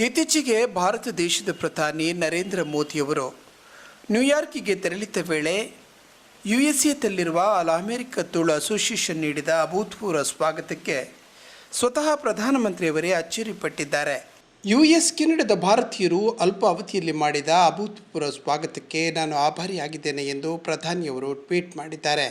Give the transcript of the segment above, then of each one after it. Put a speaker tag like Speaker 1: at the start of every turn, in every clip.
Speaker 1: ಇತ್ತೀಚೆಗೆ ಭಾರತ ದೇಶದ ಪ್ರಧಾನಿ ನರೇಂದ್ರ ಮೋದಿಯವರು ನ್ಯೂಯಾರ್ಕಿಗೆ ತೆರಳಿದ್ದ ವೇಳೆ ಯು ಎಸ್ ಎದಲ್ಲಿರುವ ಅಲ್ ಅಮೆರಿಕ ತುಳು ಅಸೋಸಿಯೇಷನ್ ನೀಡಿದ ಅಭೂತಪೂರ್ವ ಸ್ವಾಗತಕ್ಕೆ ಸ್ವತಃ ಪ್ರಧಾನಮಂತ್ರಿಯವರೇ ಅಚ್ಚರಿಪಟ್ಟಿದ್ದಾರೆ. ಯು ಎಸ್ಗೆ ನಡೆದ ಭಾರತೀಯರು ಅಲ್ಪ ಅವಧಿಯಲ್ಲಿ ಮಾಡಿದ ಅಭೂತಪೂರ್ವ ಸ್ವಾಗತಕ್ಕೆ ನಾನು ಆಭಾರಿಯಾಗಿದ್ದೇನೆ ಎಂದು ಪ್ರಧಾನಿಯವರು ಟ್ವೀಟ್ ಮಾಡಿದ್ದಾರೆ.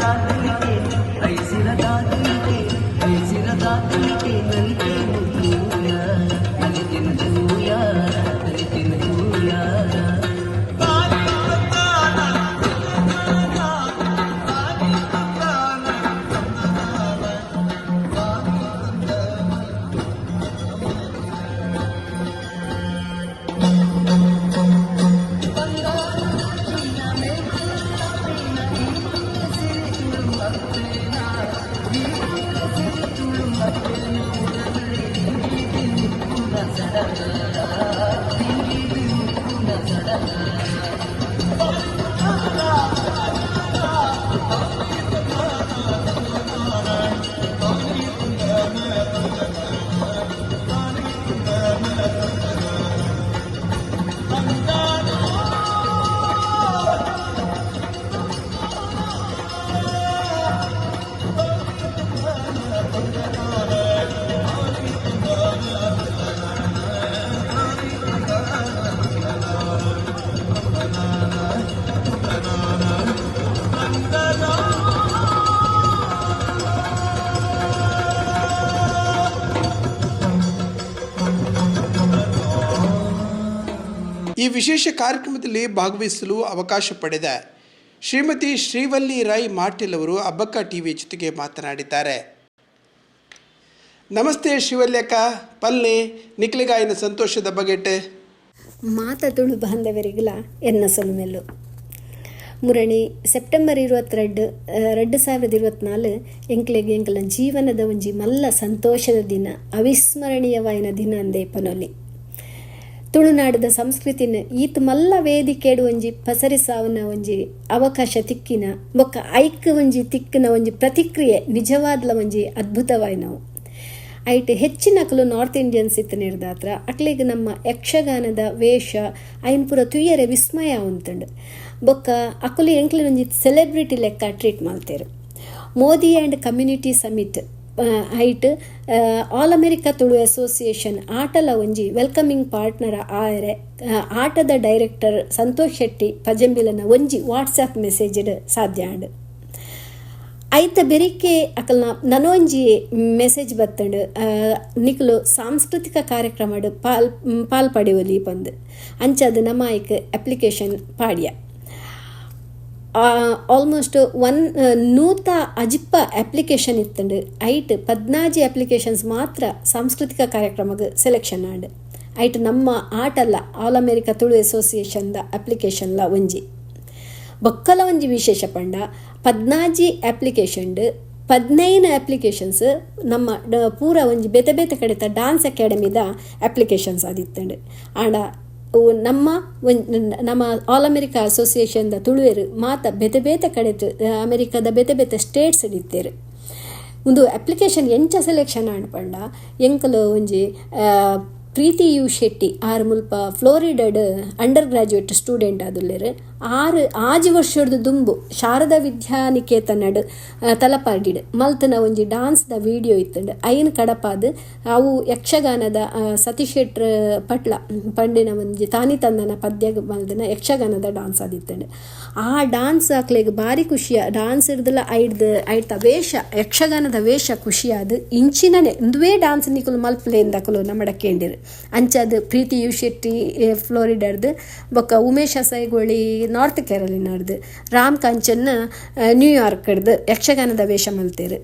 Speaker 1: దాతులికే ఐసిర దాతులికే ఐసిర దాతులికే నలికే ವಿಶೇಷ ಕಾರ್ಯಕ್ರಮದಲ್ಲಿ ಭಾಗವಹಿಸಲು ಅವಕಾಶ ಪಡೆದ ಶ್ರೀಮತಿ ಶ್ರೀವಲ್ಲಿ ರಾಯ್ ಮಾಟೀಲ್ ಅವರು ಅಬ್ಬಕ್ಕ ಟಿವಿ ಜೊತೆಗೆ ಮಾತನಾಡಿದ್ದಾರೆ. ನಮಸ್ತೆ ಶ್ರೀವಲ್ಯಕ್ಕ ಪಲ್ಲೆ, ನಿಕ್ಲಿಗಾಯಿನ ಸಂತೋಷದ ಬಗೆಟೆ.
Speaker 2: ಮಾತ ತುಳು ಬಾಂಧವರಿಗಳ ಎನ್ನ ಸೊಲ್ಮೆಲ್ಲು. ಮುರಣಿ, ಸೆಪ್ಟೆಂಬರ್ ಇರುವತ್ತೆರಡು ಎರಡು ಸಾವಿರದ ಇರುವತ್ತ್ನಾಲ್ಕು ಎಂಕ್ಲೆಗೆ ಎಂಕಲ ಜೀವನದ ಒಂಜಿ ಮಲ್ಲ ಸಂತೋಷದ ದಿನ ಅವಿಸ್ಮರಣೀಯವಾಯಿನ ದಿನ ಅಂದೇ ಪನೊಲಿ. ತುಳುನಾಡದ ಸಂಸ್ಕೃತಿನ ಈತ್ ಮಲ್ಲ ವೇದಿಕೆಡು ಒಂಜಿ ಪಸರಿಸಾವನ ಒಂಜಿ ಅವಕಾಶ ತಿಕ್ಕಿನ, ಬೊಕ್ಕ ಐಕ್ ಒಂಜಿ ತಿಕ್ಕಿನ ಒಂಜಿ ಪ್ರತಿಕ್ರಿಯೆ ನಿಜವಾದ್ಲ ಒಂಜಿ ಅದ್ಭುತವಾಯ್ ನಾವು. ಐಟ್ ಹೆಚ್ಚಿನಕಲು ನಾರ್ತ್ ಇಂಡಿಯನ್ಸ್ ಇತ್ತು ನಿರ್ದಾತ್ರ ಅಟ್ಲೀಗ ನಮ್ಮ ಯಕ್ಷಗಾನದ ವೇಷ ಐನ್ ಪೂರ ತುಯ್ಯರೆ ವಿಸ್ಮಯ ಉಂತುಂಡು. ಬೊಕ್ಕ ಅಕುಲು ಎಂಕ್ಲಿನ ಒಂಜಿ ಸೆಲೆಬ್ರಿಟಿ ಲೆಕ್ಕ ಟ್ರೀಟ್ ಮಾಡ್ತೇರು ಮೋದಿ ಆ್ಯಂಡ್ ಕಮ್ಯುನಿಟಿ ಸಮಿಟ್ ಐಟ್ ಆಲ್ ಅಮೆರಿಕಾ ತುಳು ಅಸೋಸಿಯೇಷನ್ ಆಟಲ ಒಂಜಿ ವೆಲ್ಕಮಿಂಗ್ ಪಾರ್ಟ್ನರ ಆರೆ ಆಟದ ಡೈರೆಕ್ಟರ್ ಸಂತೋಷ್ ಶೆಟ್ಟಿ, ಪಜಂಬಿಲನ ಒಂಜಿ ವಾಟ್ಸಾಪ್ ಮೆಸೇಜ್ ಸಾಧ್ಯ ಆಂಡ್. ಐತ ಬೆರಿಕೆ ಅಕಲ್ನ ನನೊಂಜಿ ಮೆಸೇಜ್ ಬತ್ತಂಡು ನಿಕ್ಲು ಸಾಂಸ್ಕೃತಿಕ ಕಾರ್ಯಕ್ರಮಡ್ ಪಾಲ್ ಪಾಲ್ ಪಡೆವಲಿ ಪಂದ್ ಅಂಚದ ನಮಾಯಿಕ್ ಅಪ್ಲಿಕೇಶನ್ ಪಾಡ್ಯ. ಆಲ್ಮೋಸ್ಟ್ ಒನ್ ನೂತ ಅಜಿಪ್ಪ ಅಪ್ಲಿಕೇಶನ್ ಇತ್ತಂಡು. ಐಟ್ ಪದ್ನಾಜಿ ಅಪ್ಲಿಕೇಶನ್ಸ್ ಮಾತ್ರ ಸಾಂಸ್ಕೃತಿಕ ಕಾರ್ಯಕ್ರಮಕ್ಕೆ ಸೆಲೆಕ್ಷನ್ ಆಡ್. ಐಟ್ ನಮ್ಮ ಆಟಲ್ಲ, ಆಲ್ ಅಮೆರಿಕಾ ತುಳು ಅಸೋಸಿಯೇಷನ್ದ ಅಪ್ಲಿಕೇಶನ್ಲ ಒಂಜಿ ಬೊಕ್ಕಲ ಒಂಜಿ. ವಿಶೇಷ ಪಂಡ, ಪದ್ನಾಜಿ ಅಪ್ಲಿಕೇಶನ್ಡ್ ಪದ್ನೈನ ಅಪ್ಲಿಕೇಶನ್ಸ್ ನಮ್ಮ ಪೂರ ಒಂಜಿ ಬೇತೆ ಬೇತೆ ಕಡೆತ ಡಾನ್ಸ್ ಅಕಾಡೆಮಿದ ಅಪ್ಲಿಕೇಶನ್ಸ್ ಆದಿತ್ತಂಡು ಆಂಡ ನಮ್ಮ ನಮ್ಮ ಆಲ್ ಅಮೆರಿಕಾ ಅಸೋಸಿಯೇಷನ್ದ ತುಳುವೆರು ಮಾತ ಬೆತೆ ಬೇತೆ ಕಡೆ ಅಮೆರಿಕದ ಬೆತೆ ಬೇತೆ ಸ್ಟೇಟ್ಸ್ ಇಡಿತ್ತೇರು ಒಂದು ಅಪ್ಲಿಕೇಶನ್ ಎಂಚ ಸೆಲೆಕ್ಷನ್ ಆಣ್ಪಂಡ ಎಂಕಲು ಒಂಜಿ ಪ್ರೀತಿ ಯು ಶೆಟ್ಟಿ, ಆರ್ ಮುಲ್ಪ ಫ್ಲೋರಿಡಡ್ ಅಂಡರ್ ಗ್ರಾಜುಯೇಟ್ ಸ್ಟೂಡೆಂಟ್ ಆದುಲ್ಲೇರು. ಆರು, ಆಜು ವರ್ಷದ ದುಂಬು. ಶಾರದಾ ವಿದ್ಯಾನಿಕೇತನಡ್ ತಲಪಾಡಿಡ್. ಮಲ್ತನ ಒಂಜಿ ಡಾನ್ಸ್ದ ವಿಡಿಯೋ ಇತ್ತಂಡು. ಐನ್ ಕಡಪಾದ್, ಅವು ಯಕ್ಷಗಾನದ ಸತೀಶ್ ಶೆಟ್ರ್ ಪಟ್ಲ, ಪಂಡಿನ ಒಂಜಿ ತಾನಿ ತಂದನ ಪದ್ಯ ಮಲ್ದನ ಯಕ್ಷಗಾನದ ಡಾನ್ಸ್ ಆದಿತ್ತುಂಡು ಆ ಡಾನ್ಸ್ ಹಾಕ್ಲಿಗೆ ಭಾರಿ ಖುಷಿಯ ಡಾನ್ಸ್ ಇರ್ದಲ್ಲ ಐಡ್ದು, ಐಡ್ತ ವೇಷ, ಯಕ್ಷಗಾನದ ವೇಷ ಖುಷಿಯಾದ ಇಂಚಿನನೆ. ಒಂದುವೇ ಡಾನ್ಸ್ ನಿಕುಲು ಮಲ್ಪಲೆಯಿಂದ ಕಲು ನಮ್ಮಡ ಕೇಂದಿರು ಅಂಚದ ಪ್ರೀತಿ ಯು ಶೆಟ್ಟಿ ಫ್ಲೋರಿಡಾರ್ದು, ಬೊಕ್ಕ ಉಮೇಶ ಸೈಗೋಳಿ ನಾರ್ತ್ ಕೇರಳಿನಾರ್ದು ರಾಮ್ ಕಾಂಚನ್ ಹಿಡ್ದು ಯಕ್ಷಗಾನದ ವೇಷ ಮಲ್ತೇರು.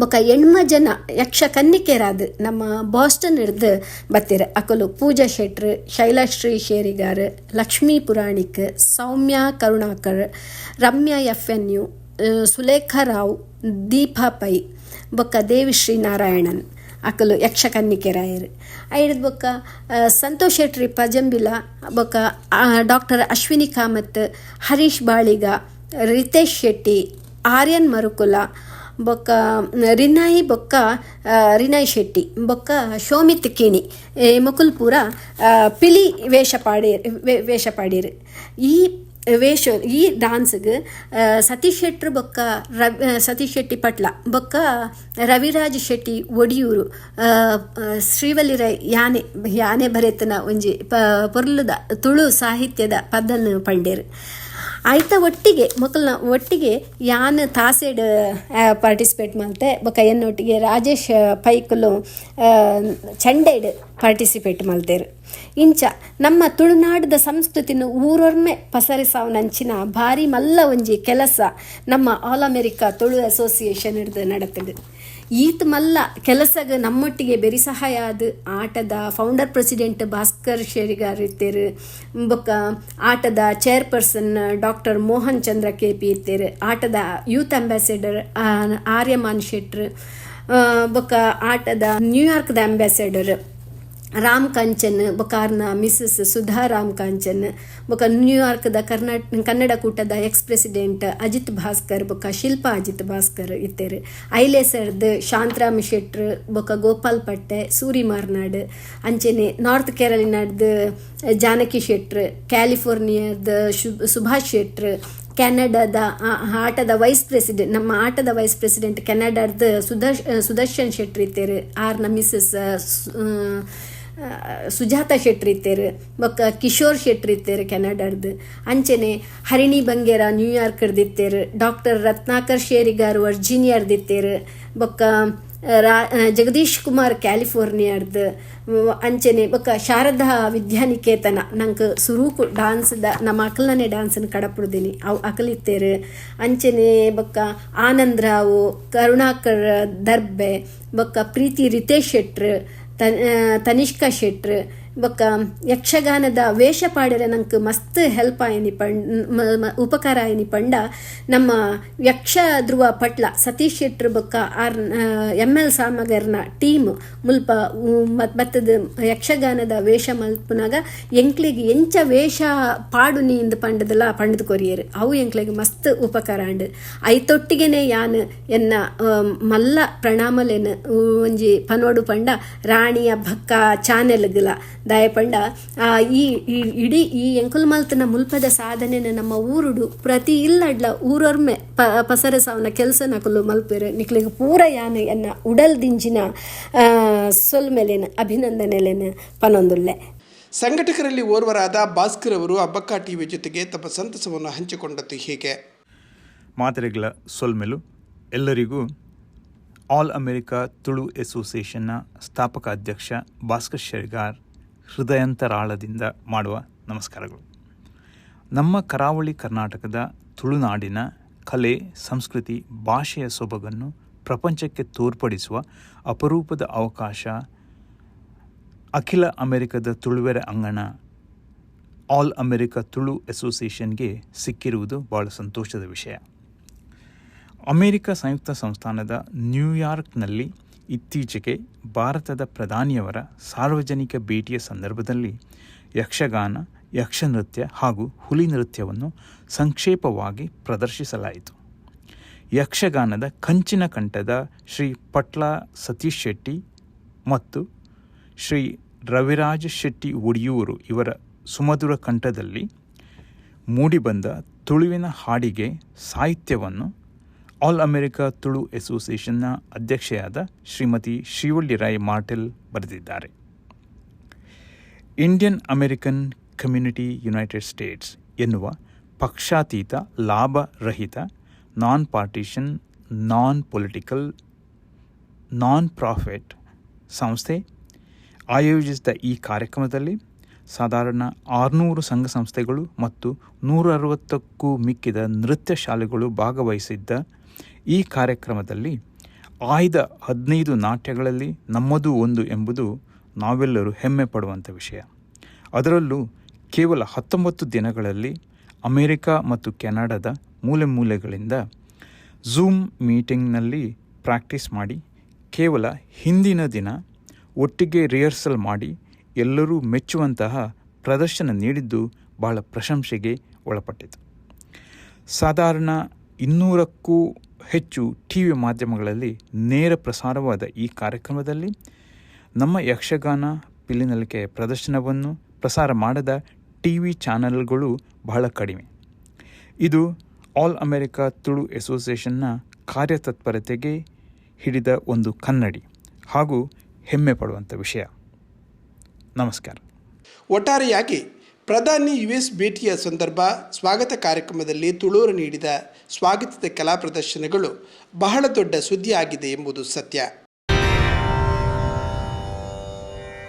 Speaker 2: ಬೊಕ ಎಣ್ಮ ಜನ, ಯಕ್ಷ ಕನ್ನಿಕೆರಾದ್ ನಮ್ಮ ಬಾಸ್ಟನ್ ಹಿಡ್ದು ಬತ್ತೀರ. ಅಕಲು Pooja Shetty, Shailashree Sherigar, Lakshmi Puranik, Soumya Karunakar, Ramya F N U Sulekha Rao, Deepa Pai ಬೊಕ್ಕ ದೇವಿಶ್ರೀ ನಾರಾಯಣನ್. ಅಕಲು ಯಕ್ಷ ಐಡದ ಬೊಕ್ಕ ಸಂತೋಷ್ ಶೆಟ್ರಿ, ಪಜಂಬಿಲ, ಬೊಕ್ಕ ಡಾಕ್ಟರ್ ಅಶ್ವಿನಿ ಕಾಮತ್, ಹರೀಶ್ ಬಾಳಿಗ, ರಿತೇಶ್ ಶೆಟ್ಟಿ, ಆರ್ಯನ್ ಮರುಕುಲ, ಬೊಕ್ಕ, ರಿನಾಯಿ ಬೊಕ್ಕ ರಿನಾಯಿ ಶೆಟ್ಟಿ, ಬೊಕ್ಕ ಶೋಮಿತ್ ಕಿಣಿ ಮುಕುಲ್ಪುರ ಮುಕುಲ್ ಪೂರ ಪಿಲಿ ವೇಷ ವೇಷಪಾಡಿರು ವೇಷ ಈ ವೇಷ ಈ ಡಾನ್ಸ್ಗೆ ಸತೀಶ್ ಶೆಟ್ರ್ ಬೊಕ್ಕ ರವಿ ಸತೀಶ್ ಶೆಟ್ಟಿ ಪಟ್ಲ ಬೊಕ್ಕ ರವಿರಾಜ್ ಶೆಟ್ಟಿ ಒಡಿಯೂರು ಆ, ಆ, ಶ್ರೀವಲ್ಲಿ ರೈ ಯಾನೆ ಯಾನೆ ಬರೆತನ ಒಂಜಿ ಪ ಪೊರ್ಲುದ ತುಳು ಸಾಹಿತ್ಯದ ಪದ್ದನ್ನು ಪಂಡೇರು ಆಯ್ತ ಒಟ್ಟಿಗೆ ಮಕ್ಕಳನ್ನ ಒಟ್ಟಿಗೆ ಯಾನ್ ತಾಸೆಡ್ ಪಾರ್ಟಿಸಿಪೇಟ್ ಮಾಡ್ತೆ ಬೊಕ್ಕ ಎನ್ನೊಟ್ಟಿಗೆ ರಾಜೇಶ್ ಪೈಕಲು ಚಂಡೇಡ್ ಪಾರ್ಟಿಸಿಪೇಟ್ ಮಲ್ತೇರು ಇಂಚ ನಮ್ಮ ತುಳುನಾಡದ ಸಂಸ್ಕೃತಿನ ಊರೊರ್ಮೆ ಪಸರಿಸಾವನಂಚಿನ ಭಾರಿ ಮಲ್ಲ ಒಂಜಿ ಕೆಲಸ ನಮ್ಮ ಆಲ್ ಅಮೆರಿಕ ತುಳು ಅಸೋಸಿಯೇಷನ್ ಹಿಡಿದು ನಡತದೆ ಈತ್ ಮಲ್ಲ ಕೆಲಸಗ ನಮ್ಮೊಟ್ಟಿಗೆ ಬೆರಿ ಸಹಾಯ ಆದ ಆಟದ ಫೌಂಡರ್ ಪ್ರೆಸಿಡೆಂಟ್ ಭಾಸ್ಕರ್ ಶೇರಿಗಾರ್ ಇರ್ತೇರು ಬೊಕ್ಕ ಆಟದ chairperson doctor Mohan Chandra K P ಆಟದ ಯೂತ್ ಅಂಬಾಸಿಡರ್ ಆರ್ಯಮಾನ್ ಶೆಟ್ರ್ ಬೊಕ್ಕ ಆಟದ ನ್ಯೂಯಾರ್ಕ್ದ ಅಂಬಾಸಿಡರ್ ರಾಮ್ ಕಾಂಚನ್ ಬೊಕಾರ್ನ ಮಿಸ್ಸಸ್ ಸುಧಾ ರಾಮ್ ಕಾಂಚನ್ ಬೊಕ ನ್ಯೂಯಾರ್ಕ್ದ ಕರ್ನಾಟ, ಕನ್ನಡ ಕೂಟದ ಎಕ್ಸ್ ಪ್ರೆಸಿಡೆಂಟ್ ಅಜಿತ್ ಭಾಸ್ಕರ್, ಬೊಕ ಶಿಲ್ಪಾ ಅಜಿತ್ ಭಾಸ್ಕರ್ ಇತ್ತೇರು. ಐಲೇಸರ್ದ್ ಶಾಂತರಾಮ್ ಶೆಟ್ರ್ ಬೊಕ ಗೋಪಾಲ್ ಪಟ್ಟೆ, ಸೂರಿ ಮಾರ್ನಾಡ್, ಅಂಚೆನೆ ನಾರ್ತ್ ಕೇರಳಿನಾಡ್ದ ಜಾನಕಿ ಶೆಟ್ರ್ ಕ್ಯಾಲಿಫೋರ್ನಿಯಾದ ಸುಭಾಷ್ ಶೆಟ್ರ್, ಕೆನಡಾದ ಆಟದ ವೈಸ್ ಪ್ರೆಸಿಡೆಂಟ್ ನಮ್ಮ ಆಟದ ವೈಸ್ ಪ್ರೆಸಿಡೆಂಟ್ ಕೆನಡಾದ ಸುದರ್ಶ್, ಸುದರ್ಶನ್ ಶೆಟ್ರಿ ಇತ್ತೇರು. ಆರ್ನ ಮಿಸ್ಸಸ್ ಸುಜಾತ ಶೆಟ್ರಿ ಇತ್ತೇರು ಬೊಕ್ಕ ಕಿಶೋರ್ ಶೆಟ್ರಿ ಇತ್ತೇರು ಕೆನಡಾರ್ದು ಅಂಚೆನೆ ಹರಿಣಿ ಬಂಗೇರ ನ್ಯೂಯಾರ್ಕರ್ದು ಇತ್ತೇರು, ಡಾಕ್ಟರ್ ರತ್ನಾಕರ್ ಶೇರಿಗಾರ್ ವರ್ಜೀನಿಯಾರ್ದು ಇತ್ತೇರು, ಬೊಕ್ಕ ರಾ ಜಗದೀಶ್ ಕುಮಾರ್ ಕ್ಯಾಲಿಫೋರ್ನಿಯಾರ್ದು ಅಂಚೆನೆ ಬೊಕ್ಕ ಶಾರದಾ ವಿದ್ಯಾನಿಕೇತನ, ನಂಗೆ ಸುರೂಕು ದ ನಮ್ಮ ಅಕಲ್ನೇ ಡಾನ್ಸನ್ನು ಕಡಪಡ್ದೀನಿ, ಅವು ಅಕಲಿತ್ತೇರು ಅಂಚನೆ ಬೊಕ್ಕ ಆನಂದ್ ರಾವ್, ಕರುಣಾಕರ್ ದರ್ಬೆ, ಬೊಕ್ಕ ಪ್ರೀತಿ ರಿತೇಶ್ ಶೆಟ್ರ್ ತನ್ ತನಿಷ್ಕಾ ಶೆಟ್ರ್ ಬೊಕ್ಕ ಯಕ್ಷಗಾನದ ವೇಷ ಪಾಡಿರೆ ನಂಗೆ ಮಸ್ತ್ ಹೆಲ್ಪ್ ಆಯಿನಿ ಪಂಡ್ ಉಪಕಾರ ಆಯಿನಿ ಪಂಡ. ನಮ್ಮ ಯಕ್ಷ ಧ್ರುವ ಪಟ್ಲ ಸತೀಶ್ ಶೆಟ್ರ್ ಬೊಕ್ಕ ಆರ್ ಎಂ ಎಲ್ ಸಾಮಗರ್ನ ಟೀಮ್ ಮುಲ್ಪ ಮತ್ತದ ಯಕ್ಷಗಾನದ ವೇಷ ಮಲ್ಪನಾಗ ಎಂಕ್ಲಿಗೆ ಎಂಚ ವೇಷ ಪಾಡು ನೀಂದು ಪಂಡದಲ್ಲ ಪಂಡದ ಕೊರಿಯರು. ಅವು ಎಂಕ್ಲಿಗೆ ಮಸ್ತ್ ಉಪಕಾರ ಅಂಡ್ ಐತೊಟ್ಟಿಗೆನೆ ಯಾನ್ ಎನ್ನ ಮಲ್ಲ ಪ್ರಣಾಮಲೆನ್ ಒಂಜಿ ಪನೋಡು ಪಂಡ ರಾಣಿಯ ಭಕ್ಕ ಚಾನೆಲ್ಗಳ ದಾಯ ಪಂಡ ಆ, ಈ ಇಡೀ ಈ ಎಂಕುಲ್ ಮಲ್ತನ ಮುಲ್ಪದ ಸಾಧನೆನ ನಮ್ಮ ಊರುಡು ಪ್ರತಿ ಇಲ್ಲಡ್ಲ ಊರೊರ್ಮೆ ಪ ಪಸರ ಸಾವನ ಕೆಲಸ ನಕಲು ಮಲ್ಪೆರೆ. ನಿಕ್ಲಿಗೆ ಪೂರ ಯಾನ ಎನ್ನ ಉಡಲ್ ದಿಂಜಿನ ಸೊಲ್ಮೆಲೆನ ಅಭಿನಂದನೆಲೆನ ಪನೊಂದುಲ್ಲೆ.
Speaker 1: ಸಂಘಟಕರಲ್ಲಿ ಓರ್ವರಾದ ಭಾಸ್ಕರ್ ಅವರು ಅಬ್ಬಕ್ಕ ಟಿವಿ ಜೊತೆಗೆ ತಮ್ಮ ಸಂತಸವನ್ನು ಹಂಚಿಕೊಂಡದ್ದು ಹೀಗೆ.
Speaker 3: ಮಾತ್ರೆಗಳ ಸೊಲ್ಮೆಲು ಎಲ್ಲರಿಗೂ ಆಲ್ ಅಮೆರಿಕಾ ತುಳು ಅಸೋಸಿಯೇಷನ್ನ ಸ್ಥಾಪಕ ಅಧ್ಯಕ್ಷ ಭಾಸ್ಕರ್ ಶೆರ್ಗಾರ್ ಹೃದಯಂತರಾಳದಿಂದ ಮಾಡುವ ನಮಸ್ಕಾರಗಳು. ನಮ್ಮ ಕರಾವಳಿ ಕರ್ನಾಟಕದ ತುಳುನಾಡಿನ ಕಲೆ, ಸಂಸ್ಕೃತಿ, ಭಾಷೆಯ ಸೊಬಗನ್ನು ಪ್ರಪಂಚಕ್ಕೆ ತೋರ್ಪಡಿಸುವ ಅಪರೂಪದ ಅವಕಾಶ ಅಖಿಲ ಅಮೆರಿಕದ ತುಳುವೆರ ಅಂಗಣ, ಆಲ್ ಅಮೆರಿಕ ತುಳು ಅಸೋಸಿಯೇಷನ್ಗೆ ಸಿಕ್ಕಿರುವುದು ಬಹಳ ಸಂತೋಷದ ವಿಷಯ. ಅಮೆರಿಕ ಸಂಯುಕ್ತ ಸಂಸ್ಥಾನದ ನ್ಯೂಯಾರ್ಕ್ನಲ್ಲಿ ಇತ್ತೀಚೆಗೆ ಭಾರತದ ಪ್ರಧಾನಿಯವರ ಸಾರ್ವಜನಿಕ ಭೇಟಿಯ ಸಂದರ್ಭದಲ್ಲಿ ಯಕ್ಷಗಾನ, ಯಕ್ಷನೃತ್ಯ ಹಾಗೂ ಹುಲಿ ನೃತ್ಯವನ್ನು ಸಂಕ್ಷೇಪವಾಗಿ ಪ್ರದರ್ಶಿಸಲಾಯಿತು. ಯಕ್ಷಗಾನದ ಕಂಚಿನ ಕಂಠದ ಶ್ರೀ ಪಟ್ಲ ಸತೀಶ್ ಶೆಟ್ಟಿ ಮತ್ತು ಶ್ರೀ ರವಿರಾಜ್ ಶೆಟ್ಟಿ ಒಡಿಯೂರು ಇವರ ಸುಮಧುರ ಕಂಠದಲ್ಲಿ ಮೂಡಿಬಂದ ತುಳುವಿನ ಹಾಡಿಗೆ ಸಾಹಿತ್ಯವನ್ನು ಆಲ್ ಅಮೆರಿಕಾ ತುಳು ಅಸೋಸಿಯೇಷನ್ನ ಅಧ್ಯಕ್ಷೆಯಾದ ಶ್ರೀಮತಿ ಶಿವಳ್ಳಿ ರಾಯ್ ಮಾರ್ಟೆಲ್ ಬರೆದಿದ್ದಾರೆ. Indian American community United States ಎನ್ನುವ ಪಕ್ಷಾತೀತ, ಲಾಭರಹಿತ non partition non political non profit ಸಂಸ್ಥೆ ಆಯೋಜಿಸಿದ ಈ ಕಾರ್ಯಕ್ರಮದಲ್ಲಿ ಸಾಧಾರಣ ಆರುನೂರು ಸಂಘ ಸಂಸ್ಥೆಗಳು ಮತ್ತು ನೂರ ಅರವತ್ತಕ್ಕೂ ಮಿಕ್ಕಿದ ನೃತ್ಯ ಶಾಲೆಗಳು ಭಾಗವಹಿಸಿದ್ದ ಈ ಕಾರ್ಯಕ್ರಮದಲ್ಲಿ ಆಯ್ದ ಹದಿನೈದು ನಾಟ್ಯಗಳಲ್ಲಿ ನಮ್ಮದು ಒಂದು ಎಂಬುದು ನಾವೆಲ್ಲರೂ ಹೆಮ್ಮೆ ಪಡುವಂಥ ವಿಷಯ. ಅದರಲ್ಲೂ ಕೇವಲ ಹತ್ತೊಂಬತ್ತು ದಿನಗಳಲ್ಲಿ ಅಮೆರಿಕ ಮತ್ತು ಕೆನಡಾದ ಮೂಲೆ ಮೂಲೆಗಳಿಂದ ಝೂಮ್ ಮೀಟಿಂಗ್ನಲ್ಲಿ ಪ್ರಾಕ್ಟೀಸ್ ಮಾಡಿ, ಕೇವಲ ಹಿಂದಿನ ದಿನ ಒಟ್ಟಿಗೆ ರಿಹರ್ಸಲ್ ಮಾಡಿ ಎಲ್ಲರೂ ಮೆಚ್ಚುವಂತಹ ಪ್ರದರ್ಶನ ನೀಡಿದ್ದು ಬಹಳ ಪ್ರಶಂಸೆಗೆ ಒಳಪಟ್ಟಿತು. ಸಾಧಾರಣ ಇನ್ನೂರಕ್ಕೂ ಹೆಚ್ಚು ಟಿ ವಿ ಮಾಧ್ಯಮಗಳಲ್ಲಿ ನೇರ ಪ್ರಸಾರವಾದ ಈ ಕಾರ್ಯಕ್ರಮದಲ್ಲಿ ನಮ್ಮ ಯಕ್ಷಗಾನ ಪಿಲಿನಲಿಕೆ ಪ್ರದರ್ಶನವನ್ನು ಪ್ರಸಾರ ಮಾಡದ ಟಿ ವಿ ಚಾನೆಲ್ಗಳು ಬಹಳ ಕಡಿಮೆ. ಇದು ಆಲ್ ಅಮೆರಿಕಾ ತುಳು ಅಸೋಸಿಯೇಷನ್ನ ಕಾರ್ಯತತ್ಪರತೆಗೆ ಹಿಡಿದ ಒಂದು ಕನ್ನಡಿ ಹಾಗೂ ಹೆಮ್ಮೆ ಪಡುವಂಥ ವಿಷಯ. ನಮಸ್ಕಾರ.
Speaker 1: ಒಟ್ಟಾರೆಯಾಗಿ ಪ್ರಧಾನಿ ಯು ಎಸ್ ಭೇಟಿಯ ಸಂದರ್ಭ ಸ್ವಾಗತ ಕಾರ್ಯಕ್ರಮದಲ್ಲಿ ತುಳೂರು ನೀಡಿದ ಸ್ವಾಗತದ ಕಲಾ ಪ್ರದರ್ಶನಗಳು ಬಹಳ ದೊಡ್ಡ ಸುದ್ದಿಯಾಗಿದೆ ಎಂಬುದು ಸತ್ಯ.